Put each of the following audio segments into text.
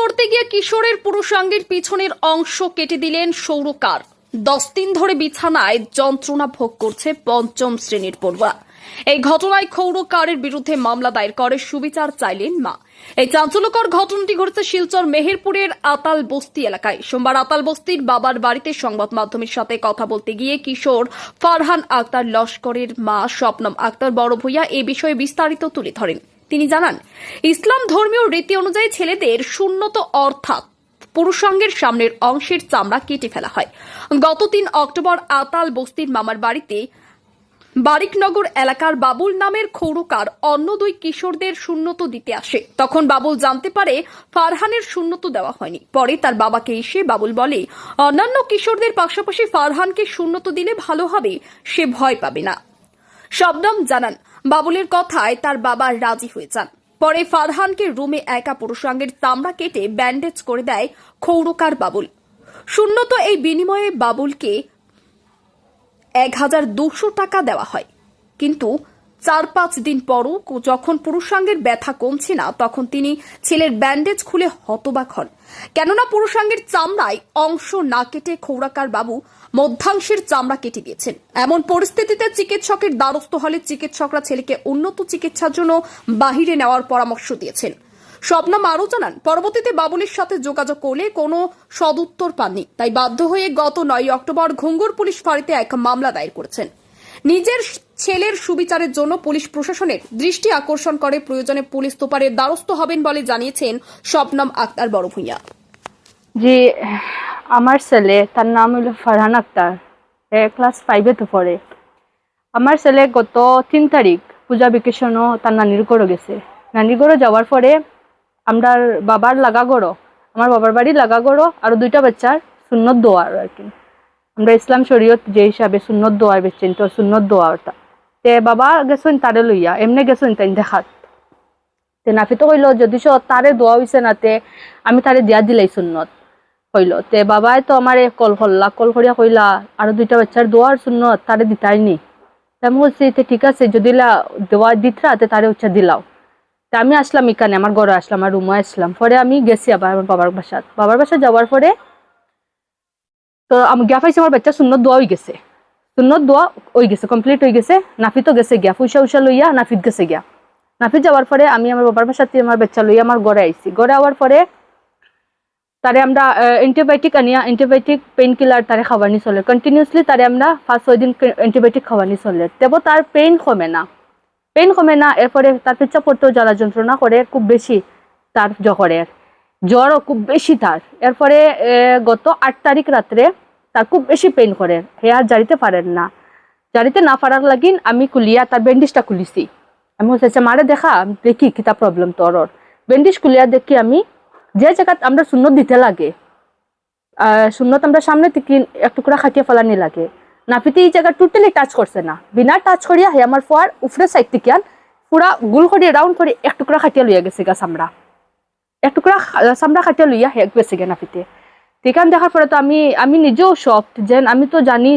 করতে গিয়ে কিশোরের পুরুষাঙ্গের পিছনের অংশ কেটে দিলেন সৌরকার। দশ দিন ধরে বিছানায় যন্ত্রণা ভোগ করছে পঞ্চম শ্রেণির পড়ুয়া। এই ঘটনায় ক্ষৌরকারের বিরুদ্ধে মামলা দায়ের করে সুবিচার চাইলেন মা। এই চাঞ্চল্যকর ঘটনাটি ঘটেছে শিলচর মেহেরপুরের আতাল বস্তি এলাকায়। সোমবার আতাল বস্তির বাবার বাড়িতে সংবাদ মাধ্যমের সাথে কথা বলতে গিয়ে কিশোর ফারহান আক্তার লস্করের মা স্বপ্নম আক্তার বড় ভূঁইয়া এ বিষয়ে বিস্তারিত তুলে ধরেন। তিনি জানান, ইসলাম ধর্মীয় রীতি অনুযায়ী ছেলেদের শূন্যত অর্থাৎ পুরুষাঙ্গের সামনের অংশের চামড়া কেটে ফেলা হয়। গত তিন অক্টোবর আতাল বস্তির মামার বাড়িতে বারিকনগর এলাকার বাবুল নামের খৌরকার অন্য দুই কিশোরদের শূন্যত দিতে আসে। তখন বাবুল জানতে পারে ফারহানের শূন্যত দেওয়া হয়নি। পরে তার বাবাকে এসে বাবুল বলে, অন্যান্য কিশোরদের পাশাপাশি ফারহানকে শূন্যত দিলে ভালো হবে, সে ভয় পাবে না। শবনম জানান, বাবুলের কথায় তার বাবা রাজি হয়ে যান। পরে ফারহানকে রুমে একা পুরুষাঙ্গের চামড়া কেটে ব্যান্ডেজ করে দেয় খৌরকার বাবুল। শূন্যত এই বিনিময়ে বাবুলকে এক হাজার দুশো টাকা দেওয়া হয়। কিন্তু চার পাঁচ দিন পরও যখন পুরুষাঙ্গের ব্যথা কমছে না, তখন তিনি ছেলের ব্যান্ডেজ খুলে হতবাক হন। কেননা পুরুষাঙ্গের চামড়ায় অংশ না কেটে খৌরাকার বাবু মধ্যাংশের চামড়া কেটে দিয়েছেন। এমন পরিস্থিতিতে চিকিৎসকের দ্বারস্থ হলে চিকিৎসকরা ছেলেকে উন্নত চিকিৎসার জন্য বাহিরে নেওয়ার পরামর্শ দিয়েছেন। স্বপ্নম আরও জানান, পরবর্তীতে বাবুলের সাথে যোগাযোগ করলে কোনো সদুত্তর পাননি। তাই বাধ্য হয়ে গত নয় অক্টোবর ঘুঙ্গুর পুলিশ ফাঁড়িতে এক মামলা দায়ের করেছেন। নিজের ছেলের সুবিচারের জন্য পুলিশ প্রশাসনের দৃষ্টি আকর্ষণ করে, প্রয়োজনে পুলিশ তোপারের দ্বারস্থ হবেন বলে জানিয়েছেন স্বপ্নম আক্তার বড় ভূঁইয়া জি, আমার ছেলে, তার নাম হলো ফারহান আক্তার। ক্লাস ফাইভে তো পড়ে। আমার ছেলে গত তিন তারিখ পূজা ভেকেশনও তার নানির গেছে। নানির যাওয়ার পরে আমরা বাবার লাগা গড়ো আমার বাবার বাড়ি লাগা গড়ো আরও দুইটা বাচ্চার সুন্নত দোয়ার আর কি। আমরা ইসলাম শরীয়ত যে হিসাবে সুন্নত দোয়ার বেচছেন তো সুন্নত দোয়া ওটা তে বাবা গেছেন তারে লইয়া, এমনি গেছেন তাই দেখাত। তে নাফিতো কইল যদি সে তারে দোয়া হইছে নাতে আমি তারে দিয়া দিলাই সুন্নত কইল তে বাবাই তো আমার কল করলা, কল করিয়া কইলা, আরও দুইটা বাচ্চার দোয়ার সুন্নত তারে দিতাইনি। তা আমি বলছি, তে ঠিক আছে, যদি দোয়া দিতরা, তে তারে হচ্ছে দিলাও। তা আমি আসলাম এখানে, আমার ঘরে আসলাম, আমার রুমে আসলাম। পরে আমি গেছি আবার আমার বাবার বাসাত বাবার বাসা যাওয়ার পরে তো আমি গিয়া পাইছি, আমার বাচ্চা সুন্নত দোয়া হয়ে গেছে। সুন্নত দোয়া হয়ে গেছে কমপ্লিট হয়ে গেছে। নাফিতও গেছে গিয়া, পয়সা উষা লইয়া নাফিত গেছে গিয়া। নাফিত যাওয়ার পরে আমি আমার বাবার বাসাতে আমার বাচ্চা লইয়া আমার ঘরে আইছি। ঘরে আওয়ার পরে তারে আমরা অ্যান্টিবায়োটিক আনিয়া অ্যান্টিবায়োটিক পেইন কিলার তারে খাওয়ানি চলে। কন্টিনিউসলি তারে আমরা ফার্স্ট ছয় দিন অ্যান্টিবায়োটিক খাওয়ানি চলে। তেব তার পেইন কমে না। পেইন কমে না, এরপরে তার পেচ্ছা পড়তেও জ্বালা যন্ত্রণা করে, খুব বেশি তার জ্বরের জ্বরও খুব বেশি তার। এরপরে গত আট তারিখ রাত্রে তার খুব বেশি পেইন করে। হে আর জারিতে পারেন না। জারিতে না পারার লাগিন আমি কুলিয়া তার ব্যান্ডেজটা খুলিছি। আমি বলছি মারে দেখা, দেখি কিতা প্রবলেম তোর ব্যান্ডেজ খুলিয়া দেখি আমি, যে জায়গাত আমরা সুন্নত দিতে লাগে সুন্নত আমরা সামনে থেকে এক টুকরা খাটিয়ে ফেলানি লাগে। নাফিতে এই জায়গা টোটালি টাচ করছে না। বিনা টাচ করিয়া হে আমার ফোয়ার উফরে সাইড থেকে পুরা গুল করে রাউন্ড করে, এক টুকরা খাটিয়া লইয়া গেছে গা চামড়া। এক টুকরা চামড়া খাটিয়া লইয়া হে গেছে গে নাফিতে সেখান দেখার পরে তো আমি আমি নিজেও শখ যেন আমি তো জানি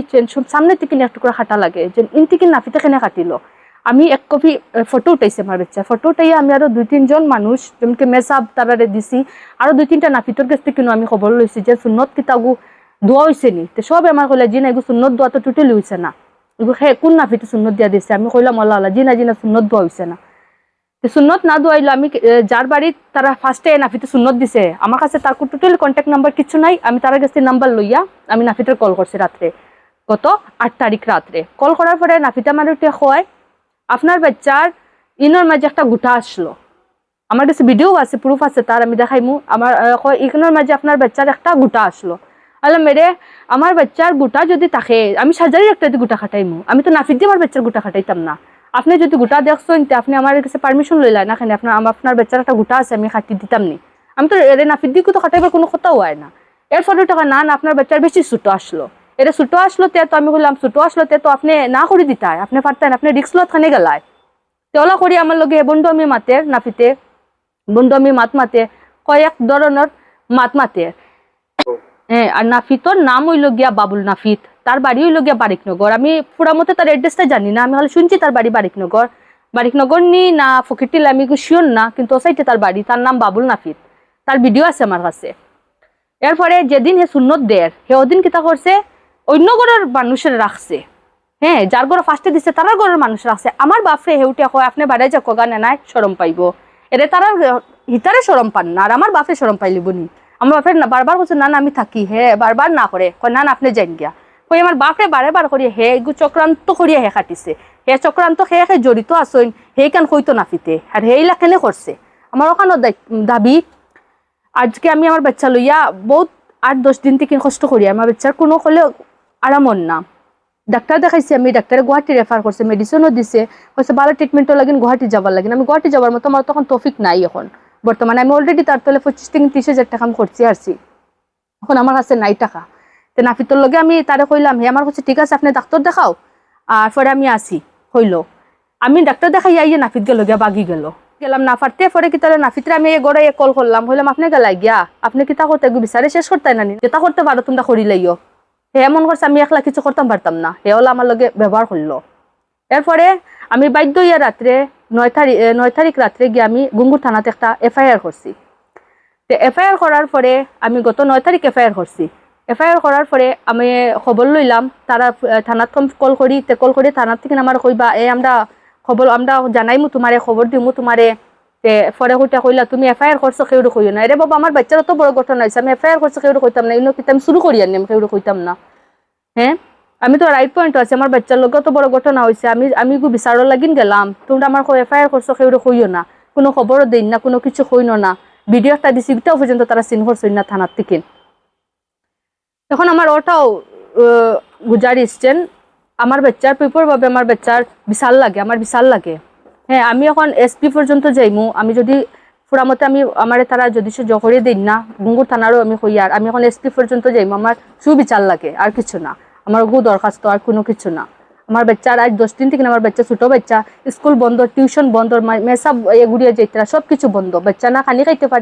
সামনে থেকে এক টুকরা খাটা লাগে, যে ইন থেকে নাফিতে কেনে কাটিলো আমি এক কপি ফটো উঠাইছে আমার বাচ্চা। ফটো উঠাইয়া আমি আরও দুই, তিনজন মানুষ, যেমনকি মেসাব তারারে দিছি, আরও দুই, তিনটা নাফিতর কাছ থেকে আমি খবর লইছি যে সুন্নত কিতাগু দোয়া হয়েছে নি। তো সব আমার কইলা জি না এগু সুন্নত দোয়া তো টোটালি হয়েছে না। এগু হে কোন নাফিতে সুন্নত দিয়া দিছে। আমি কইলাম, আল্লাহ আল্লাহ জি না জি না সুন্নত দোয়া হয়েছে না। সুন্নত না দোয়াইলো আমি যার বাড়ির তারা ফার্স্টে নাফিতে সুন্নত দিছে। আমার কাছে তার টোটাল কন্ট্যাক্ট নাম্বার কিছু নাই। আমি তার কাছে নাম্বার লইয়া আমি নাফিতের কল করছি রাত্রে, গত আট তারিখ রাত্রে। কল করার পরে নাফিতা মানুষটা হয় আপনার বাচ্চার ইনোর মাঝে একটা গুটা আসলো। আমার কাছে ভিডিও আছে প্রুফ আছে, তার আমি দেখাইমু। আমার ইকনোর মাঝে আপনার বাচ্চার একটা গুটা আসলো। আল্লাহ মেরে, আমার বাচ্চার গুটা যদি থাকে, আমি একটা যদি গুটা খাটাইমু, আমি তো নাফিদ দিয়ে আমার বাচ্চার গুটা খাটাইতাম না। আপনি যদি গুটা দেখছেন আপনি আমার কাছে পারমিশন লইলেন না খানে আপনার আপনার বাচ্চার একটা গুটা আছে, আমি খাটি দিতাম নি। আমি তো এর নাফিদ দিয়ে তো খাটাইবার কোনো কথাও হয় না। এর ফলে টাকা না না আপনার বাচ্চার বেশি ছোটো আসলো। এটা ছোটো আসলো তে তো আমি বললাম ছোটো আসলো তে তো আপনি না করে দিতাই, আপনি পারতেন, আপনি রিক্স লত খানে গেলায়। তেওলা করি আমার লগে বন্ধু আমি মাতে, নাফিতে, বন্ধু আমি মাত মাতে, কয়েক ধরনের মাত মাতে। হ্যাঁ আর নাফিতর নাম হইল গিয়া বাবুল নাফিত। তার বাড়ি হইল গিয়া বারিকনগর। আমি পুরা মতে তার অ্যাড্রেসটা জানি না, আমি হলে শুনছি তার বাড়ি বারিকনগর। বারিকনগর নি না ফকিরটিল আমি শিওর না, কিন্তু ও সাইডে তার বাড়ি, তার নাম বাবুল নাফিত। তার ভিডিও আছে আমার কাছে। এরপরে যেদিন হে সুন্নত দের হে ওদিন কিতা করছে, অন্য ঘরের মানুষের রাখছে। হ্যাঁ যার ঘরে ফার্স্টে দিছে, তারার ঘরের মানুষ রাখছে। আমার বাপরে হেউটে কয়, আপনি বাড়াই যা কগানে নাই সরম পাইব। এরে তারা হিতারে সরম পান না, আর আমার বাপরে সরম পাইলিব নি। আমার বাপের না, বারবার বলছে না না, আমি থাকি, হে, বারবার না করে। না না, আপনি যাইন গিয়া কই, আমার বাপরে বারে বার করিয়া হে এগু চক্রান্ত করিয়া হে খাটিছে হে চক্রান্ত হে হে জড়িত আসইন হে কান কইতো নাফিতে আর হে ইলাখানে করছে? আমার ওখানে দাবি, আজকে আমি আমার বাচ্চা লইয়া বহুত আট, দশ দিন থেকে কষ্ট করি, আমার বাচ্চার কোনো হলে আরামন না। ডাক্তার দেখাইছি, আমি ডাক্তারে গুয়াহাটি রেফার করছে মেডিসিনও দিছে। কইছে, ভালো ট্রিটমেন্টও লাগিন, গুয়াহাটি যাবার লাগিন। আমি গুয়াহাটি যাবার মতো আমার তখন তফিক নাই এখন। বর্তমানে আমি অলরেডি তার তলে পঁচিশ থেকে তিরিশ হাজার টাকা আমি করছি আসছি এখন আমার কাছে নাই টাকা। তো নাফিতর লগে আমি তারে কইলাম, হে, আমার কাছে ঠিক আছে, আপনি ডাক্তার দেখাও। আর পরে আমি আসি, হইল। আমি ডাক্তার দেখাই আইয়ে নাফিত গেল গিয়া বাগি গেল। গেলাম না ফারতে পরে কি তাহলে নাফিতরে আমি গড়ে কল করলাম, হইলাম, আপনি গেলাই গিয়া, আপনি কিতা করতে গো বিচারে শেষ করতে না কিতা করতে পারো, তোমরা করি লাইও। হে, এমন করছে, আমি একলা কিছু করতাম পারতাম না। হে হলো আমার লগে ব্যবহার করল। এরপরে আমি বাধ্য ইয়া রাত্রে নয় তারিখ নয় তারিখ রাত্রে গিয়ে আমি গুঙ্গুর থানাতে একটা এফআইআর করছি। তো এফআইআর করার পরে আমি গত নয় তারিখ এফআইআর করছি। এফআইআর করার পরে আমি খবর লইলাম, তারা থানাত কল করি, তে কল করি থানার থেকে আমার কইবা এ, আমরা খবর আমরা জানাইমু তোমারে খবর দিমু তোমারে, তে পরে কইটা কইলা, তুমি এফআইআর করছ কেউ কইও না রে বাবা আমার বাচ্চার তো বড় ঘটনা হয়েছে আমি এফআইআর করছ কেউ কইতাম না ইনো কিন্তু আমি শুরু করি আনি আমি কেউ কইতাম না। হ্যাঁ আমি তো রাইট পয়েন্ট আছে আমার বাচ্চার লোক তো বড় ঘটনা হয়েছে আমি আমি গু বিচারর লাগিন গেলাম। তোমরা আমার এফআইআর করছ কেউ কইও না। কোনো খবরও দিন না কোনো কিছু কইন না। ভিডিও একটা দিছি ওটাও পর্যন্ত তারা চিন করছেন না থানার থেকে এখন আমার ওটাও আহ, গুজারিসছেন আমার বাচ্চার পেপার ভাবে আমার বাচ্চার বিশাল লাগে আমার বিশাল লাগে। হ্যাঁ আমি এখন এসপি পর্যন্ত যাইমু। আমি যদি ফুরামতে আমি আমার তারা যদি সে জহরে দিন না গুঙ্গুর থানারও আমি কইয়ার আমি এখন এসপি পর্যন্ত যাইমু আমার সুবিচার লাগে আর কিছু না। আমার গু দরখাস্ত আর কোনো কিছু না। আমার বাচ্চার আজ দশ দিন থেকে আমার বাচ্চা ছোটো বাচ্চা, স্কুল বন্ধ, টিউশন বন্ধ মেসা এগুড়িয়ে যাইতরা সব কিছু বন্ধ। বাচ্চা না খানি খাইতে পারে।